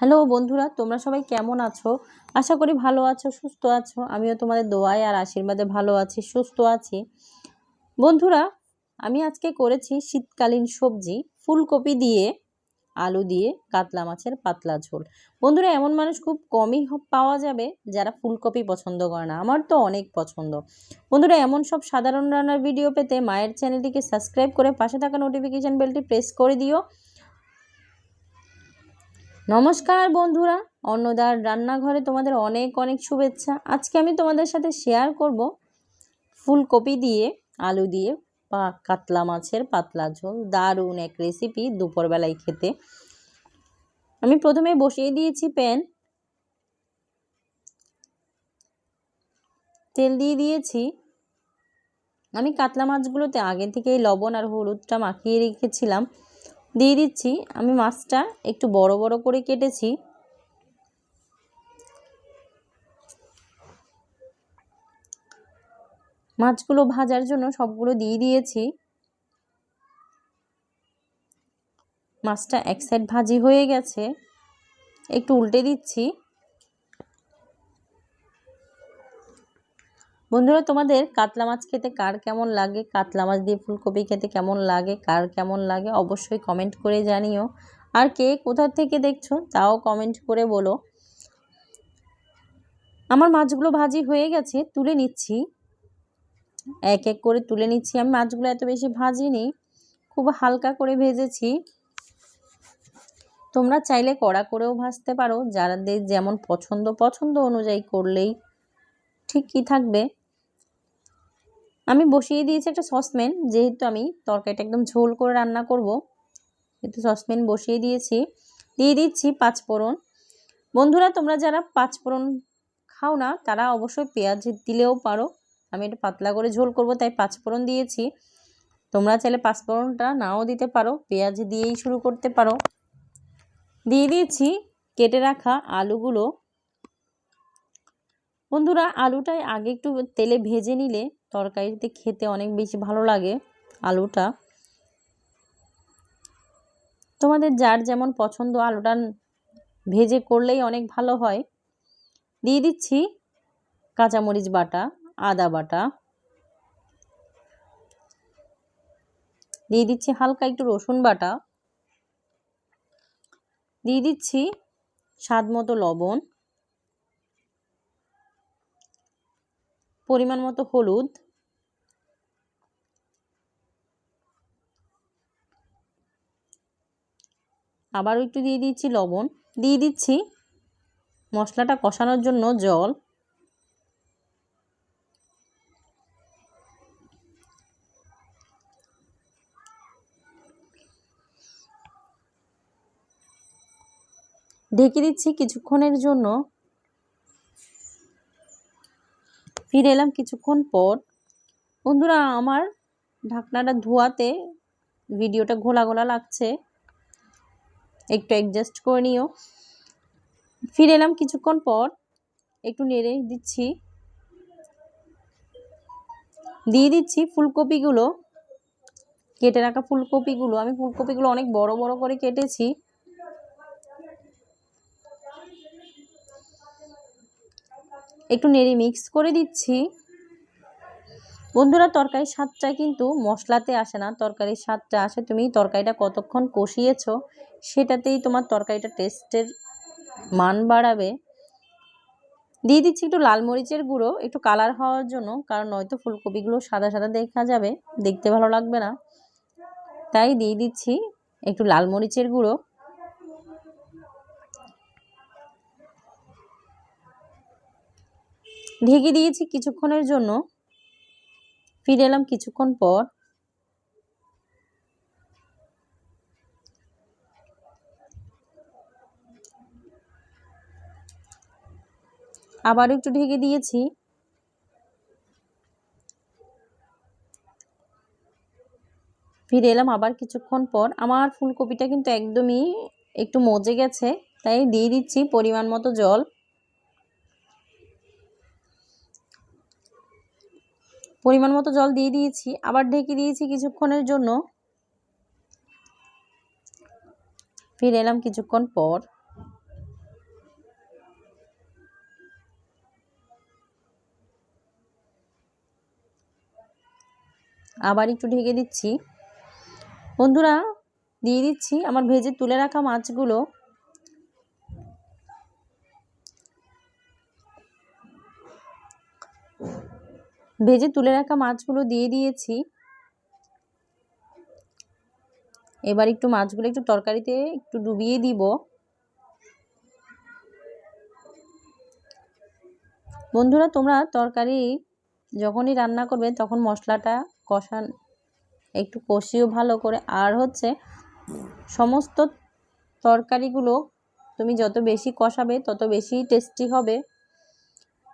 Hello বন্ধুরা, তোমরা সবাই কেমন আছো? আশা করি ভালো আছো, সুস্থ আছো। আমিও তোমাদের দোয়ায় আর আশীর্বাদে ভালো আছি, সুস্থ আছি। বন্ধুরা, আমি আজকে করেছি শীতকালীন সবজি, ফুলকপি দিয়ে, আলু দিয়ে কাতলা মাছের পাতলা ঝোল। বন্ধুরা, এমন মানুষ খুব কমই পাওয়া যাবে যারা ফুলকপি পছন্দ করে না। আমার তো অনেক পছন্দ। বন্ধুরা, এমন সব সাধারণ রান্নার ভিডিও পেতে মায়ের চ্যানেলটিকে সাবস্ক্রাইব করে পাশে থাকা নোটিফিকেশান বেলটি প্রেস করে দিও। নমস্কার বন্ধুরা, অন্নদার রান্নাঘরে তোমাদের অনেক অনেক শুভেচ্ছা। আজকে আমি তোমাদের সাথে শেয়ার করব ফুলকপি দিয়ে, আলু দিয়ে বা কাতলা মাছের পাতলা ঝোল। দারুণ এক রেসিপি দুপুরবেলায় খেতে। আমি প্রথমে বসিয়ে দিয়েছি প্যান তেল দিয়ে দিয়েছি। আমি কাতলা মাছগুলোতে আগে থেকেই লবণ আর হলুদটা মাখিয়ে রেখেছিলাম। দিয়ে দিচ্ছি। আমি মাছটা একটু বড় বড় করে কেটেছি। মাছগুলো ভাজার জন্য সবগুলো দিয়ে দিয়েছি। মাছটা এক সাইড ভাজি হয়ে গেছে। একটু উল্টে দিচ্ছি। বন্ধুরা, তোমাদের কাতলা মাছ খেতে কার কেমন লাগে? কাতলা মাছ দিয়ে ফুলকপি খেতে কেমন লাগে? কার কেমন লাগে? অবশ্যই কমেন্ট করে জানিও। আর কে কোথা থেকে দেখছ, তাও কমেন্ট করে বলো। আমার মাছগুলো ভাজি হয়ে গেছে, তুলে নিচ্ছি। এক এক করে তুলে নিচ্ছি। আমি মাছগুলো এত বেশি ভাজিনি খুব হালকা করে ভেজেছি। তোমরা চাইলে কড়া করেও ভাজতে পারো। যাদের যেমন পছন্দ পছন্দ অনুযায়ী করলেই ঠিক ঠিকই থাকবে। আমি বসিয়ে দিয়েছি একটা সসপ্যান যেহেতু আমি তরকারিটা একদম ঝোল করে রান্না করব। যেহেতু সসপ্যান বসিয়ে দিয়েছি। দিয়ে দিচ্ছি পাঁচফোড়ন বন্ধুরা, তোমরা যারা পাঁচফোড়ন খাও না, তারা অবশ্যই পেঁয়াজ দিলেও পারো। আমি এটা পাতলা করে ঝোল করব, তাই পাঁচফোড়ন দিয়েছি। তোমরা চাইলে পাঁচফোড়নটা নাও দিতে পারো, পেঁয়াজ দিয়েই শুরু করতে পারো। দিয়ে দিয়েছি কেটে রাখা আলুগুলো। বন্ধুরা, আলুটাই আগে একটু তেলে ভেজে নিলে তরকারিতে খেতে অনেক বেশি ভালো লাগে আলুটা। তোমাদের যার যেমন পছন্দ আলুটা ভেজে করলেই অনেক ভালো হয়। দিয়ে দিচ্ছি কাঁচামরিচ বাটা, আদা বাটা। দিয়ে দিচ্ছি হালকা একটু রসুন বাটা। দিয়ে দিচ্ছি স্বাদ মতো লবণ। পরিমাণ মতো হলুদ। আবারও একটু দিয়ে দিচ্ছি লবণ। দিয়ে দিচ্ছি মশলাটা কষানোর জন্য জল। ঢেকে দিচ্ছি কিছুক্ষণের জন্য। ফিরে এলাম কিছুক্ষণ পর। বন্ধুরা, আমার ঢাকনাটা ধোয়াতে ভিডিওটা ঘোলা ঘোলা লাগছে। একটু অ্যাডজাস্ট করে নিও। ফিরে এলাম কিছুক্ষণ পর। একটু নেড়ে দিচ্ছি। দিয়ে দিচ্ছি ফুলকপিগুলো। কেটে রাখা ফুলকপিগুলো। আমি ফুলকপিগুলো অনেক বড় বড় করে কেটেছি। একটু নেড়ে মিক্স করে দিচ্ছি। বন্ধুরা, তরকারির স্বাদটা কিন্তু মশলাতে আসে না। তরকারির স্বাদটা আসে, তুমি তরকারিটা কতক্ষণ কষিয়েছো সেটাতেই তোমার তরকারিটা টেস্টের মান বাড়াবে। দিয়ে দিচ্ছি একটু লাল মরিচের গুঁড়ো, একটু কালার হওয়ার জন্য, কারণ নয়তো ফুলকপিগুলো সাদা সাদা দেখা যাবে, দেখতে ভালো লাগবে না। তাই দিয়ে দিচ্ছি একটু লাল মরিচের গুঁড়ো। ঢেকে দিয়েছি কিছুক্ষণের জন্য। ফিরে এলাম কিছুক্ষণ পর। আবার একটু ঢেকে দিয়েছি। ফিরে এলাম আবার কিছুক্ষণ পর। আমার ফুলকপিটা কিন্তু একদমই একটু মজে গেছে, তাই দিয়ে দিচ্ছি পরিমাণ মতো জল। পরিমাণ মতো জল দিয়ে দিয়েছি, আবার ঢেকে দিয়েছি কিছুক্ষণের জন্য। ফিরে এলাম কিছুক্ষণ পর। আবার একটু ঢেকে দিচ্ছি। বন্ধুরা, দিয়ে দিচ্ছি। আমার ভেজে তুলে রাখা মাছগুলো ভেজে তুলে রাখা মাছগুলো দিয়ে দিয়েছি। এবার একটু মাছগুলো একটু তরকারিতে একটু ডুবিয়ে দিব। বন্ধুরা, তোমরা তরকারি যখনই রান্না করবে তখন মশলাটা কষান, একটু কষিও ভালো করে। আর হচ্ছে, সমস্ত তরকারিগুলো তুমি যত বেশি কষাবে তত বেশি টেস্টি হবে।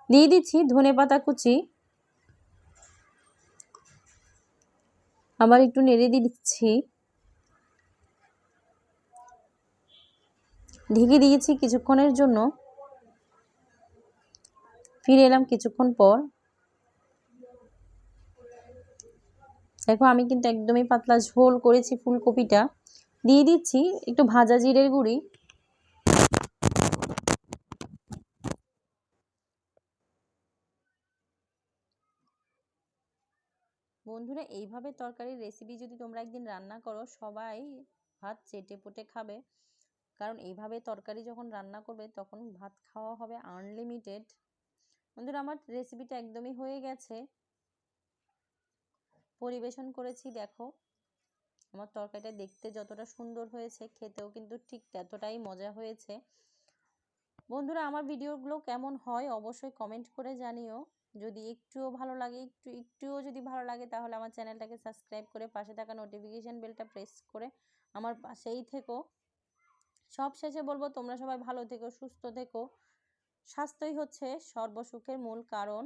দিয়ে দিচ্ছি ধনে পাতা কুচি। আবার একটু নেড়ে দিচ্ছি। ঢেকে দিয়েছি কিছুক্ষণের জন্য। ফিরে এলাম কিছুক্ষণ পর। দেখো, আমি কিন্তু একদমই পাতলা ঝোল করেছি ফুলকপিটা। দিয়ে দিচ্ছি একটু ভাজা জিরের গুঁড়ি। বন্ধুরা, এইভাবে তরকারির রেসিপি যদি তোমরা একদিন রান্না করো, সবাই ভাত চেটে পুটে খাবে। কারণ এইভাবে তরকারি যখন রান্না করবে, তখন ভাত খাওয়া হবে আনলিমিটেড বন্ধুরা, আমার রেসিপিটা একদমই হয়ে গেছে। পরিবেশন করেছি, দেখো। আমার তরকারিটা দেখতে যতটা সুন্দর হয়েছে, খেতেও কিন্তু ঠিক ততটাই মজা হয়েছে। বন্ধুরা, আমার ভিডিওগুলো কেমন হয়, অবশ্যই কমেন্ট করে জানিও। যদি একটুও ভালো লাগে, একটু, একটুও যদি ভালো লাগে, তাহলে আমার চ্যানেলটাকে সাবস্ক্রাইব করে পাশে থাকা নোটিফিকেশান বেলটা প্রেস করে আমার পাশেই থেকো। সব শেষে বলব, তোমরা সবাই ভালো থেকো, সুস্থ থেকো। স্বাস্থ্যই হচ্ছে সর্বসুখের মূল কারণ।